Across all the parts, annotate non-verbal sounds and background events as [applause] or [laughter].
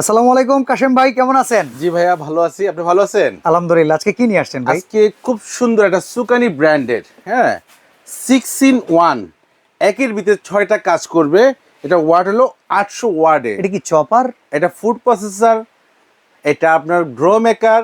আসসালামু আলাইকুম কাশেম ভাই কেমন আছেন? জি ভাইয়া ভালো আছি। আপনি ভালো আছেন? আলহামদুলিল্লাহ আজকে কি নিয়ে আসছেন ভাই? আজকে খুব সুন্দর একটা সুকানি ব্র্যান্ডের হ্যাঁ সিক্স ইন ওয়ান একের ভিতরে ছয়টা কাজ করবে। এটা ওয়ার্ড হলো আটশো ওয়ার্ডে। এটা কি চপার এটা ফুড প্রসেসর এটা আপনার গ্রো মেকার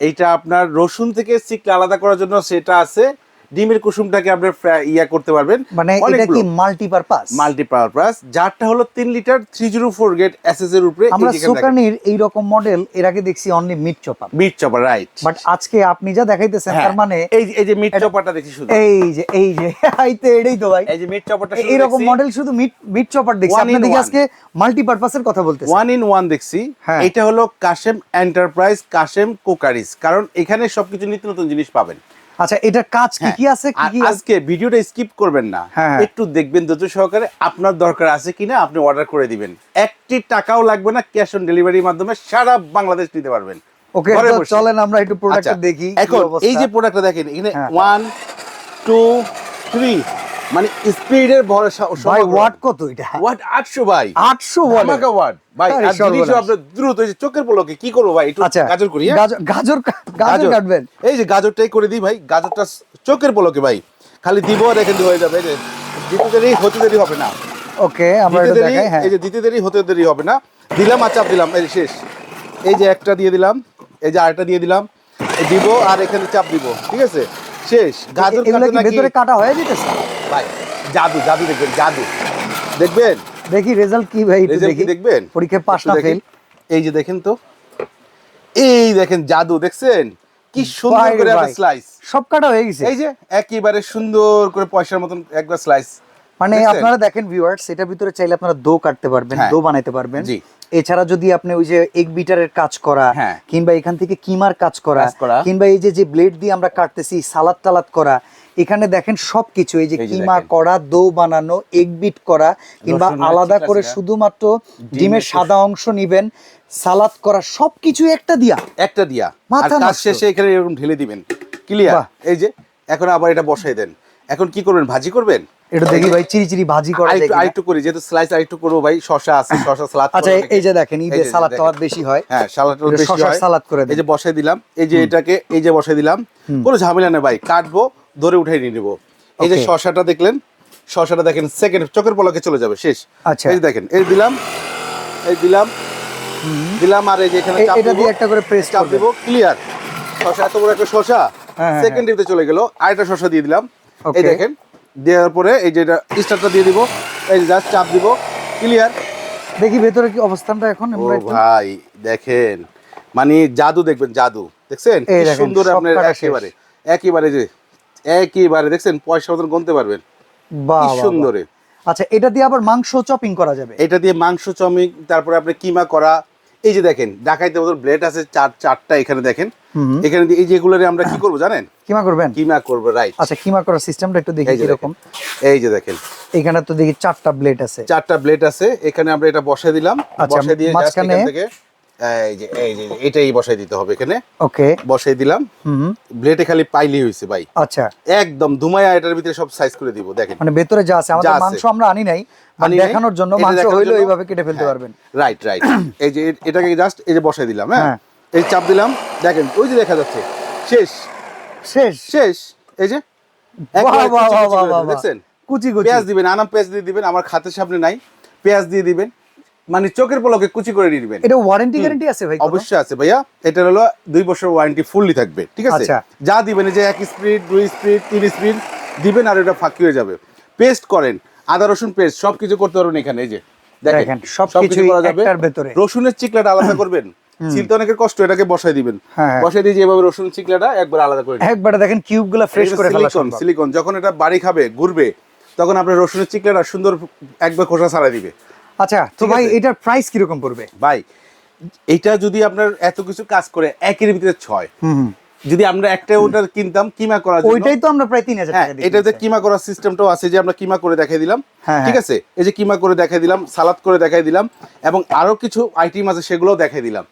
এইটা আপনার রসুন থেকে সিকলে আলাদা করার জন্য সেটা আছে। ডিমের কুসুমটাকে আপনি ইয়া করতে পারবেন। মানে এটা কি মাল্টিপারপাস মাল্টিপারপাস যারটা হলো তিন লিটার থ্রি জিরো ফোর গেট এসএস এর উপরে আমরা সুকানির এই রকম মডেল এর আগে দেখছি only mid chopper beat chopper right but আজকে আপনি যা দেখাইতেছেন তার মানে এই যে- এই যে মিট চপারটা দেখি শুধু। এই যে এই যে [laughs] আইতে এটাই তো ভাই। এই যে মিট চপারটা এই রকম মডেল শুধু মিড মিড চপার দেখছি। One in আপনি দেখি one. আজকে মাল্টিপারপাসের কথা বলতেছেন ওয়ান ইন ওয়ান দেখছি। হ্যাঁ। এটা হলো কাশেম এন্টারপ্রাইজ কাশেম কোকারিস কারণ এখানে সবকিছু নিত্য নতুন জিনিস পাবেন। আচ্ছা এটার কাজ কি কি আছে? কি আজকে ভিডিওটা স্কিপ করবেন না। হ্যাঁ। একটু দেখবেন ধৈর্য সহকারে আপনার দরকার আছে কিনা আপনি অর্ডার করে দিবেন। একটি টাকাও লাগবে না ক্যাশ অন ডেলিভারির মাধ্যমে সারা বাংলাদেশ নিতে পারবেন। ওকে চলেন আমরা একটু প্রোডাক্টটা আচ্ছা, দেখি এখন এই যে প্রোডাক্টটা দেখেন এখানে হ্যাঁ। ওয়ান টু থ্রি মানে স্পিডের ভরসা ভাই ওয়াট কত এটা? ওয়াট আটশো ভাই। 800 ওয়াট ওয়াট ভাই আর জিনিসও। আপনার দ্রুত এই চোখের পলকে কি করব ভাই? একটু আচ্ছা গাজর করি হ্যাঁ? গাজর গাজর কাটবেন। এই যে গাজরটাই করে দিই ভাই গাজরটা চোখের পলকে ভাই। খালি দিব আর এখান হয়ে যাবে এই যে দিতে দেরি হতে দেরি হবে না। ওকে আমরা এটা দেখাই হ্যাঁ। এই যে দিতে দেরি হতে দেরি হবে না। দিলাম আর চাপ দিলাম এই যে শেষ। এই যে একটা দিয়ে দিলাম এই যে আরেকটা দিয়ে দিলাম দিব আর এখানে চাপ দিব ঠিক আছে? শেষ। গাজর এগুলো কাটতে কি নাকি? ভেতরে কাটা হয়ে যেতেছে? ভাই জাদু জাদু দেখবেন জাদু। দেখবেন? দেখি রেজাল্ট কি ভাই দেখি। দেখবেন? পরীক্ষায় না ফেল এই যে দেখেন তো। এই দেখেন জাদু দেখছেন? কি সুন্দর করে ভাই। স্লাইস সব কাটা হয়ে গেছে। এই যে একেবারে সুন্দর করে পয়সার মতন একবার স্লাইস মানে আপনারা দেখেন ভিউয়ার্স এটার ভিতরে চাইলে আপনারা দো কাটতে পারবেন হ্যাঁ। দো বানাইতে পারবেন। এছাড়া যদি আপনি ওই যে এক বিটারের কাজ করা হ্যাঁ। কিংবা এখান থেকে কিমার কাজ করা কাজ করা। কিংবা এই যে যে ব্লেড দিয়ে আমরা কাটতেছি সালাদ টালাদ করা এখানে দেখেন সবকিছু এই যে এই যে কিমা করা দো বানানো এক বিট করা কিংবা আলাদা করে শুধুমাত্র ডিমের সাদা অংশ নিবেন সালাদ করা সবকিছু একটা দিয়া। একটা দিয়া। মাথা। শেষে এখানে এরকম ঢেলে দিবেন। ক্লিয়ার এই যে এখন আবার এটা বসাই দেন। এখন কি করবেন ভাজি করবেন? এটা দেখি ভাই চিরি চিরি ভাজি করা দেখি আরেকটু করি যেহেতু স্লাইস আরেকটু করব ভাই শশা আছে শশা সালাদ আচ্ছা এই- যে দেখেন ঈদে এই যে সালাদ। টালাদ বেশি হয়। হ্যাঁ সালাদ বেশি হয়। সালাদ করে। এই যে বসাই দিলাম। এই যে এটাকে এই যে বসাই দিলাম। কোনো ঝামেলা নেই ভাই কাটবো ধরে উঠাই নিয়ে নেব। এই যে. শশাটা দেখলেন শশাটা দেখেন সেকেন্ড চোখের পলকে চলে যাবে শেষ। আচ্ছা। এই দেখেন এই দিলাম এই দিলাম দিলাম আর এই যে এখানে চাপ এটা দিয়ে একটা করে প্রেস চাপ দিব ক্লিয়ার শশা এত বড় একটা শশা হ্যাঁ, হ্যাঁ, সেকেন্ড দিতে চলে গেল আরেকটা শশা দিয়ে দিলাম। এই দেখেন দেওয়ার পরে এই যে এটা স্টারটা দিয়ে দিব এই যে জাস্ট চাপ দিব ক্লিয়ার দেখি ভেতরে কি অবস্থানটা এখন ও ভাই দেখেন মানে জাদু দেখবেন জাদু দেখছেন? সুন্দর আপনার একেবারে একেবারে যে একেবারে দেখছেন? পয়সা মতন গুনতে পারবেন। সুন্দরে। আচ্ছা এটা দিয়ে আবার মাংস চপিং করা যাবে? এটা দিয়ে মাংস চপিং তারপরে আপনি কিমা করা। এই যে দেখেন ডাকাইতে মতন ব্লেড আছে চার চারটা এখানে দেখেন। এখানে এই যেগুলোরে আমরা কি করব জানেন? কিমা করবেন? কিমা করব রাইট আচ্ছা কিমা করার সিস্টেমটা একটু দেখি কীরকম। এই যে দেখেন। এখানে তো দেখি চারটা ব্লেড আছে। চারটা ব্লেড আছে এখানে আমরা এটা বসাই দিলাম। আচ্ছা, বসাই দিয়ে এখান থেকে এই যে এই যে এটাই বসাই দিতে হবে এখানে। ওকে বসাই দিলাম। হুম। ব্লেডে খালি পাইলি ভাই। আচ্ছা। একদম ধুমায়া এটার ভিতরে সব সাইজ করে দিব দেখেন। মানে ভেতরে যা আছে আমাদের মাংস আমরা আনি নাই মানে দেখানোর জন্য মাংস হইল এইভাবে কেটে ফেলতে পারবেন। রাইট রাইট এই যে এটাকে জাস্ট এই যে বসাই দিলাম হ্যাঁ? হ্যাঁ। এই চাপ দিলাম দেখেন ওই যে দেখা যাচ্ছে। শেষ। শেষ। শেষ। এই যে দেখছেন? কুচি কুচি। পেঁয়াজ দিবেন আনাম পেঁয়াজ দিয়ে দিবেন আমার খাতের সামনে নাই। পেঁয়াজ দিয়ে দিবেন মানে চোখের পলকে কুচি করে নিয়ে এটা ওয়ারেন্টি গ্যারান্টি আছে ভাই অবশ্যই আছে ভাইয়া। এটা হলো দুই বছর ওয়ারেন্টি ফুললি থাকবে ঠিক আছে? আচ্ছা। যা দিবেন যে এক স্পিড দুই স্পিড তিন স্পিড দিবেন আর এটা ফাঁকি হয়ে যাবে। পেস্ট করেন আদা রসুন পেস্ট সবকিছু করতে পারবেন এখানে এই যে। দেখেন, সবকিছুই একটার ভেতরে। রসুনের চিকলাটা আলাদা [coughs] করবেন। ছিলতে অনেকের কষ্ট এটাকে বসাই দিবেন। হ্যাঁ, হ্যাঁ। বসাই দিয়ে যে এভাবে রসুন চিকলাটা একবার আলাদা করে একবারে দেখেন কিউবগুলা ফ্রেশ করে ফেলা সিলিকন সিলিকন যখন এটা বাড়ি খাবে ঘুরবে তখন আপনার রসুনের চিকলাটা সুন্দর একবার খোসা ছাড়াই দিবে। আচ্ছা তো ভাই এটার প্রাইস কীরকম পড়বে? ভাই এটা যদি আপনার এত কিছু কাজ করে একের ভিতরে ছয়। যদি আমরা একটা ওটা কিনতাম কিমা জন্য ওইটাই তো আমরা প্রায় তিন হাজার হ্যাঁ টাকা দিয়ে এটাতে কিমা করার সিস্টেমটাও আছে যে আমরা কিমা করে দেখাই দিলাম। হ্যাঁ, ঠিক হ্যাঁ। আছে? এই যে কিমা করে দেখাই দিলাম সালাদ করে দেখাই দিলাম এবং আরও কিছু আইটেম আছে সেগুলোও দেখাই দিলাম।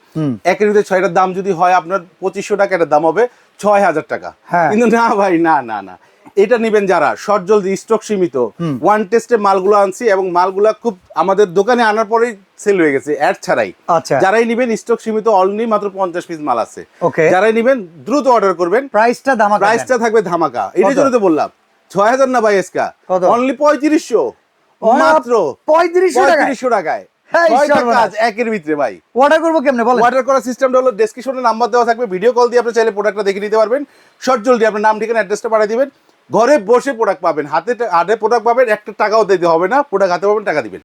একের ভিতরে ছয়টার দাম যদি হয় আপনার পঁচিশশো টাকা এটার দাম হবে ছয় হাজার টাকা। কিন্তু না ভাই না না না। এটা নিবেন যারা? শর্ট জলদি স্টক সীমিত। ওয়ান টেস্টে মালগুলো আনছি এবং মালগুলা খুব আমাদের দোকানে আনার পরেই সেল হয়ে গেছে অ্যাড ছাড়াই। আচ্ছা। যারাই নেবেন স্টক সীমিত অনলি মাত্র পঞ্চাশ পিস মাল আছে। যারাই নেবেন দ্রুত অর্ডার করবেন। প্রাইসটা দামা প্রাইসটা থাকবে ধামাকা। কত? জন্য তো বললাম ছয় হাজার না কত? অনলি পঁয়ত্রিশশো। মাত্র পঁয়ত্রিশশো টাকা পঁয়ত্রিশশো টাকায়। একের ভিতরে ভাই। অর্ডার করব কেমনে বলেন। অর্ডার করার সিস্টেমটা হলো ডেসক্রিপশনে নাম্বার দেওয়া থাকবে ভিডিও কল দিয়ে আপনি চাইলে প্রোডাক্টটা দেখে নিতে পারবেন। শর্ট জলদি আপনার নাম ঠিকানা অ্যাড্রেসটা পাঠিয়ে দিবেন। ঘরে বসে প্রোডাক্ট পাবেন, হাতে হাতে প্রোডাক্ট পাবেন, একটা টাকাও দিতে হবে না প্রোডাক্ট হাতে পাবেন, টাকা দিবেন।